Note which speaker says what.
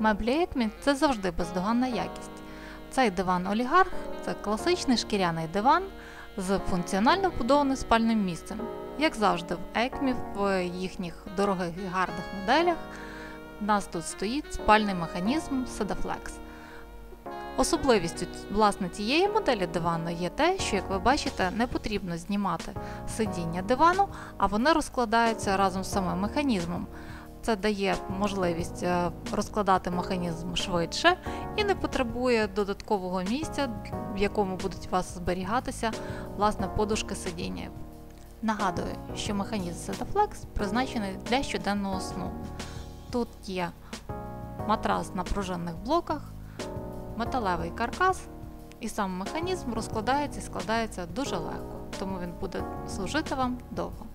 Speaker 1: Меблі Екмі це завжди бездоганна якість. Цей диван олігарх це класичний шкіряний диван з функціонально вбудованим спальним місцем. Як завжди, в Екмі в їхніх дорогих і гарних моделях у нас тут стоїть спальний механізм Sedaflex. Особливістю власне цієї моделі дивану є те, що, як ви бачите, не потрібно знімати сидіння дивану, а вони розкладаються разом з самим механізмом. Це дає можливість е, розкладати механізм швидше і не потребує додаткового місця, в якому будуть у вас зберігатися власне подушки сидіння. Нагадую, що механізм Sedaflex призначений для щоденного сну. Тут є матрас на пружинних блоках, металевий каркас, і сам механізм розкладається і складається дуже легко, тому він буде служити вам довго.